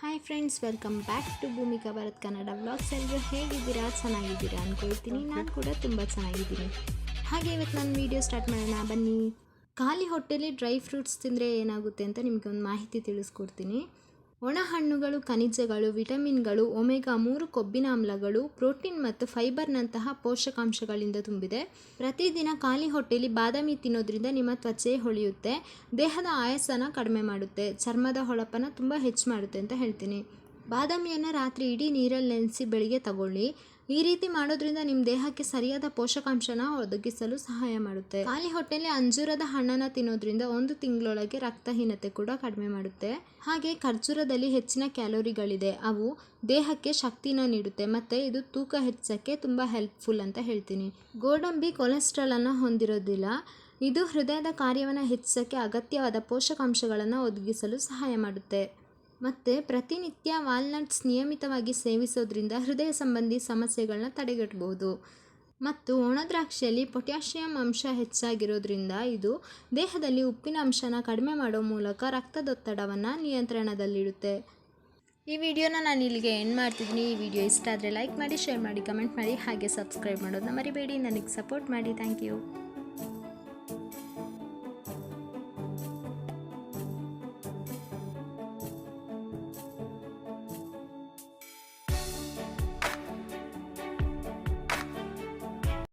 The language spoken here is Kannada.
Hi friends welcome back to Bhoomika Bharat Kannada vlogs ಎಲ್ಲರೂ ಹೇಗಿದ್ದೀರಾ? ಚೆನ್ನಾಗಿದ್ದೀರಾ ಅಂದ್ಕೊಳ್ತೀನಿ ನಾನು ಕೂಡ ತುಂಬ ಚೆನ್ನಾಗಿದ್ದೀನಿ. ಹಾಗೆ ಇವತ್ತು ನಾನು ವೀಡಿಯೋ ಸ್ಟಾರ್ಟ್ ಮಾಡೋಣ. ಬನ್ನಿ. ಖಾಲಿ ಹೊಟ್ಟೆಲಿ ಡ್ರೈ ಫ್ರೂಟ್ಸ್ ತಿಂದರೆ ಏನಾಗುತ್ತೆ ಅಂತ ನಿಮಗೆ ಒಂದು ಮಾಹಿತಿ ತಿಳಿಸ್ಕೊಡ್ತೀನಿ. ಒಣ ಹಣ್ಣುಗಳು ಖನಿಜಗಳು, ವಿಟಮಿನ್ಗಳು, ಒಮೆಗಾ ಮೂರು ಕೊಬ್ಬಿನ ಆಮ್ಲಗಳು, ಪ್ರೋಟೀನ್ ಮತ್ತು ಫೈಬರ್ನಂತಹ ಪೋಷಕಾಂಶಗಳಿಂದ ತುಂಬಿದೆ. ಪ್ರತಿದಿನ ಖಾಲಿ ಹೊಟ್ಟೆಯಲ್ಲಿ ಬಾದಾಮಿ ತಿನ್ನೋದ್ರಿಂದ ನಿಮ್ಮ ತ್ವಚೆ ಹೊಳೆಯುತ್ತೆ, ದೇಹದ ಆಯಾಸನ ಕಡಿಮೆ ಮಾಡುತ್ತೆ, ಚರ್ಮದ ಹೊಳಪನ ತುಂಬ ಹೆಚ್ಚು ಮಾಡುತ್ತೆ ಅಂತ ಹೇಳ್ತೀನಿ. ಬಾದಾಮಿಯನ್ನು ರಾತ್ರಿ ಇಡೀ ನೀರಲ್ಲಿ ನೆನೆಸಿ ಬೆಳಿಗ್ಗೆ ತಗೊಳ್ಳಿ. ಈ ರೀತಿ ಮಾಡೋದ್ರಿಂದ ನಿಮ್ಮ ದೇಹಕ್ಕೆ ಸರಿಯಾದ ಪೋಷಕಾಂಶನ ಒದಗಿಸಲು ಸಹಾಯ ಮಾಡುತ್ತೆ. ಖಾಲಿ ಹೊಟ್ಟೆಯಲ್ಲಿ ಅಂಜೂರದ ಹಣ್ಣನ್ನು ತಿನ್ನೋದ್ರಿಂದ ಒಂದು ತಿಂಗಳೊಳಗೆ ರಕ್ತಹೀನತೆ ಕೂಡ ಕಡಿಮೆ ಮಾಡುತ್ತೆ. ಹಾಗೆ ಖರ್ಜೂರದಲ್ಲಿ ಹೆಚ್ಚಿನ ಕ್ಯಾಲೋರಿಗಳಿದೆ. ಅವು ದೇಹಕ್ಕೆ ಶಕ್ತಿನ ನೀಡುತ್ತೆ ಮತ್ತು ಇದು ತೂಕ ಹೆಚ್ಚಕ್ಕೆ ತುಂಬ ಹೆಲ್ಪ್ಫುಲ್ ಅಂತ ಹೇಳ್ತೀನಿ. ಗೋಡಂಬಿ ಕೊಲೆಸ್ಟ್ರಾಲನ್ನು ಹೊಂದಿರೋದಿಲ್ಲ. ಇದು ಹೃದಯದ ಕಾರ್ಯವನ್ನು ಹೆಚ್ಚಿಸೋಕ್ಕೆ ಅಗತ್ಯವಾದ ಪೋಷಕಾಂಶಗಳನ್ನು ಒದಗಿಸಲು ಸಹಾಯ ಮಾಡುತ್ತೆ. ಮತ್ತು ಪ್ರತಿನಿತ್ಯ ವಾಲ್ನಟ್ಸ್ ನಿಯಮಿತವಾಗಿ ಸೇವಿಸೋದ್ರಿಂದ ಹೃದಯ ಸಂಬಂಧಿ ಸಮಸ್ಯೆಗಳನ್ನ ತಡೆಗಟ್ಟಬಹುದು ಮತ್ತು ಒಣದ್ರಾಕ್ಷಿಯಲ್ಲಿ ಪೊಟ್ಯಾಷಿಯಂ ಅಂಶ ಹೆಚ್ಚಾಗಿರೋದ್ರಿಂದ ಇದು ದೇಹದಲ್ಲಿ ಉಪ್ಪಿನ ಅಂಶನ ಕಡಿಮೆ ಮಾಡೋ ಮೂಲಕ ರಕ್ತದೊತ್ತಡವನ್ನು ನಿಯಂತ್ರಣದಲ್ಲಿಡುತ್ತೆ. ಈ ವಿಡಿಯೋನ ನಾನು ಇಲ್ಲಿಗೆ ಎಂಡ್ ಮಾಡ್ತಿದ್ದೀನಿ. ಈ ವಿಡಿಯೋ ಇಷ್ಟ ಆದರೆ ಲೈಕ್ ಮಾಡಿ ಶೇರ್ ಮಾಡಿ ಕಮೆಂಟ್ ಮಾಡಿ, ಹಾಗೆ ಸಬ್ಸ್ಕ್ರೈಬ್ ಮಾಡೋದನ್ನ ಮರಿಬೇಡಿ. ನನಗೆ ಸಪೋರ್ಟ್ ಮಾಡಿ. Thank you